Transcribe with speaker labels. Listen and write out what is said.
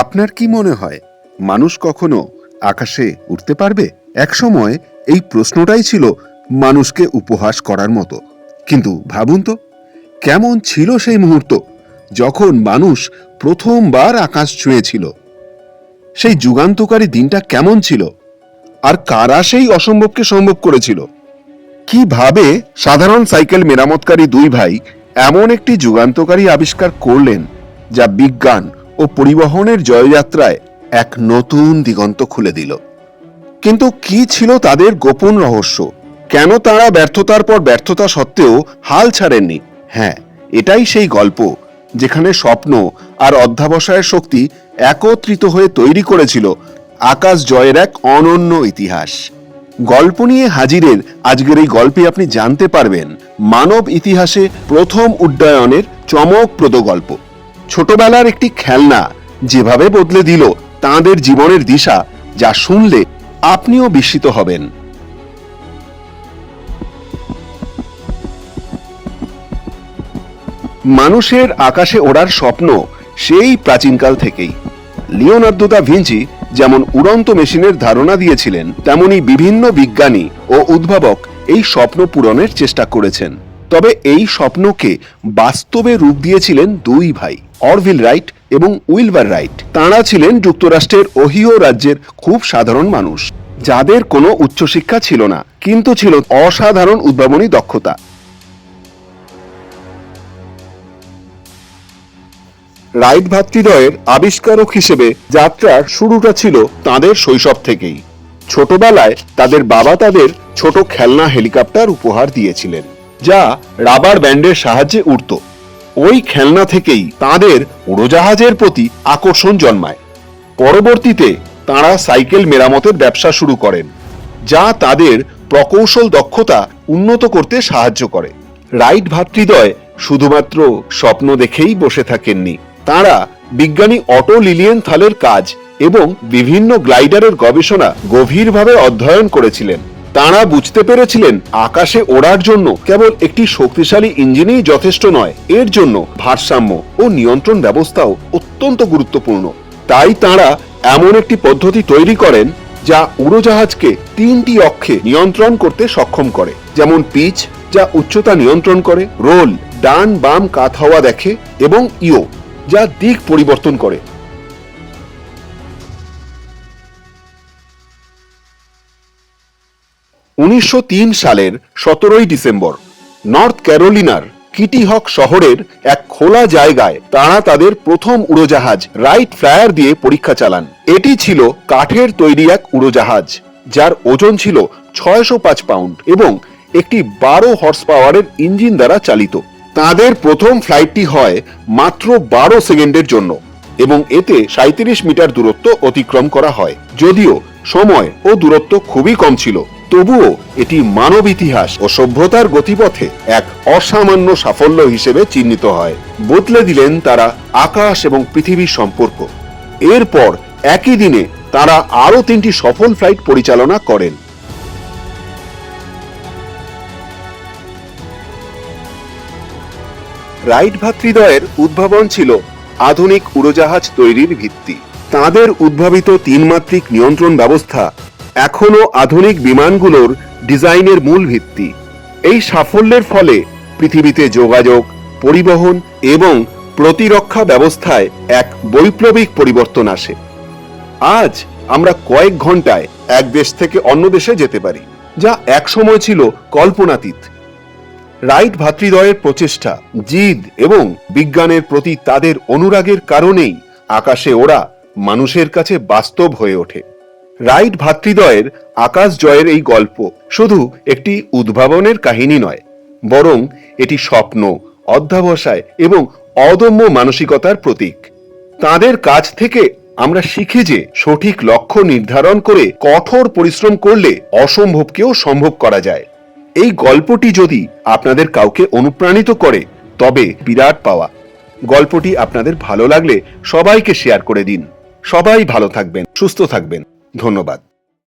Speaker 1: আপনার কি মনে হয়, মানুষ কখনো আকাশে উঠতে পারবে? একসময় এই প্রশ্নটাই ছিল মানুষকে উপহাস করার মতো। কিন্তু ভাবুন তো, কেমন ছিল সেই মুহূর্ত যখন মানুষ প্রথমবার আকাশ ছুঁয়েছিল? সেই যুগান্তকারী দিনটা কেমন ছিল? আর কারা সেই অসম্ভবকে সম্ভব করেছিল? কীভাবে সাধারণ সাইকেল মেরামতকারী দুই ভাই এমন একটি যুগান্তকারী আবিষ্কার করলেন যা বিজ্ঞান ও পরিবহনের জয়যাত্রায় এক নতুন দিগন্ত খুলে দিল। কিন্তু কি ছিল তাদের গোপন রহস্য? কেন তারা ব্যর্থতার পর ব্যর্থতা সত্ত্বেও হাল ছাড়েননি? হ্যাঁ এটাই সেই গল্প, যেখানে স্বপ্ন আর অধ্যাবসায়ের শক্তি একত্রিত হয়ে তৈরি করেছিল আকাশ জয়ের এক অনন্য ইতিহাস। গল্প নিয়ে হাজিরের আজকের এই গল্পে আপনি জানতে পারবেন মানব ইতিহাসে প্রথম উড্ডয়নের চমকপ্রদ গল্প। ছোটবেলার একটি খেলনা যেভাবে বদলে দিল তাঁদের জীবনের দিশা, যা শুনলে আপনিও বিস্মিত হবেন। মানুষের আকাশে ওড়ার স্বপ্ন সেই প্রাচীনকাল থেকেই। লিওনার্দো দা ভিঞ্চি যেমন উড়ন্ত মেশিনের ধারণা দিয়েছিলেন, তেমনি বিভিন্ন বিজ্ঞানী ও উদ্ভাবক এই স্বপ্ন পূরণের চেষ্টা করেছেন। তবে এই স্বপ্নকে বাস্তবে রূপ দিয়েছিলেন দুই ভাই। অরভিল রাইট এবং উইলবার রাইট। তাঁরা ছিলেন যুক্তরাষ্ট্রের ওহিও রাজ্যের খুব সাধারণ মানুষ, যাদের কোনো উচ্চশিক্ষা ছিল না, কিন্তু ছিল অসাধারণ উদ্ভাবনী দক্ষতা। রাইট ভাতৃদ্বয়ের আবিষ্কারক হিসেবে যাত্রার শুরুটা ছিল তাদের শৈশব থেকেই। ছোটবেলায় তাদের বাবা তাদের ছোট খেলনা হেলিকপ্টার উপহার দিয়েছিলেন, যা রাবার ব্যান্ডের সাহায্যে উড়ত। ওই খেলনা থেকেই তাদের উড়োজাহাজের প্রতি আকর্ষণ জন্মায়। পরবর্তীতে তারা সাইকেল মেরামতের ব্যবসা শুরু করেন, যা তাদের প্রকৌশল দক্ষতা উন্নত করতে সাহায্য করে। রাইট ভাতৃদ্বয় শুধুমাত্র স্বপ্ন দেখেই বসে থাকেননি। তারা বিজ্ঞানী অটো লিলিয়েন থালের কাজ এবং বিভিন্ন গ্লাইডারের গবেষণা গভীরভাবে অধ্যয়ন করেছিলেন। তারা বুঝতে পেরেছিলেন আকাশে ওড়ার জন্য কেবল একটি শক্তিশালী ইঞ্জিনই যথেষ্ট নয়। এর জন্য ভারসাম্য ও নিয়ন্ত্রণ ব্যবস্থাও অত্যন্ত গুরুত্বপূর্ণ। তাই তাঁরা এমন একটি পদ্ধতি তৈরি করেন যা উড়োজাহাজকে তিনটি অক্ষে নিয়ন্ত্রণ করতে সক্ষম করে। যেমন পিচ, যা উচ্চতা নিয়ন্ত্রণ করে, রোল, ডান বাম কাত হওয়া দেখে, এবং ইও যা দিক পরিবর্তন করে। উনিশশো তিন সালের সতেরোই ডিসেম্বর, নর্থ ক্যারোলিনার কিটি হক শহরের এক খোলা জায়গায় তারা তাদের প্রথম উড়োজাহাজ রাইট ফ্লায়ার দিয়ে পরীক্ষা চালান। এটি ছিল কাঠের তৈরি এক উড়োজাহাজ, যার ওজন ছিল ছয়শো পাঁচ পাউন্ড এবং একটি বারো হর্স পাওয়ারের ইঞ্জিন দ্বারা চালিত। তাদের প্রথম ফ্লাইটটি হয় মাত্র বারো সেকেন্ডের জন্য এবং এতে সাঁত্রিশ মিটার দূরত্ব অতিক্রম করা হয়, যদিও সময় ও দূরত্ব খুবই কম ছিল। তবুও এটি মানব ইতিহাস ও সভ্যতার গতিপথে এক অসামান্য সাফল্য হিসেবে চিহ্নিত হয়। বদলে দিলেন তারা আকাশ এবং পৃথিবীর সম্পর্ক। এরপর একই দিনে তারা আরও তিনটি সফল ফ্লাইট পরিচালনা করেন। রাইট ভাতৃদ্বয়ের উদ্ভাবন ছিল আধুনিক উড়োজাহাজ তৈরির ভিত্তি। তাদের উদ্ভাবিত তিনমাত্রিক নিয়ন্ত্রণ ব্যবস্থা এখনও আধুনিক বিমানগুলোর ডিজাইনের মূল ভিত্তি। এই সাফল্যের ফলে পৃথিবীতে যোগাযোগ, পরিবহন এবং প্রতিরক্ষা ব্যবস্থায় এক বৈপ্লবিক পরিবর্তন আসে। আজ আমরা কয়েক ঘন্টায় এক দেশ থেকে অন্য দেশে যেতে পারি, যা একসময় ছিল কল্পনাতীত। রাইট ভাতৃদ্বয়ের প্রচেষ্টা, জিদ এবং বিজ্ঞানের প্রতি তাদের অনুরাগের কারণেই আকাশে ওরা মানুষের কাছে বাস্তব হয়ে ওঠে। রাইট ভাতৃদ্বয়ের আকাশ জয়ের এই গল্প শুধু একটি উদ্ভাবনের কাহিনী নয়, বরং এটি স্বপ্ন, অধ্যাবসায় এবং অদম্য মানসিকতার প্রতীক। তাদের কাছ থেকে আমরা শিখি যে সঠিক লক্ষ্য নির্ধারণ করে কঠোর পরিশ্রম করলে অসম্ভবকেও সম্ভব করা যায়। এই গল্পটি যদি আপনাদের কাউকে অনুপ্রাণিত করে, তবে বিরাট পাওয়া। গল্পটি আপনাদের ভালো লাগলে সবাইকে শেয়ার করে দিন। সবাই ভালো থাকবেন, সুস্থ থাকবেন। ধন্যবাদ।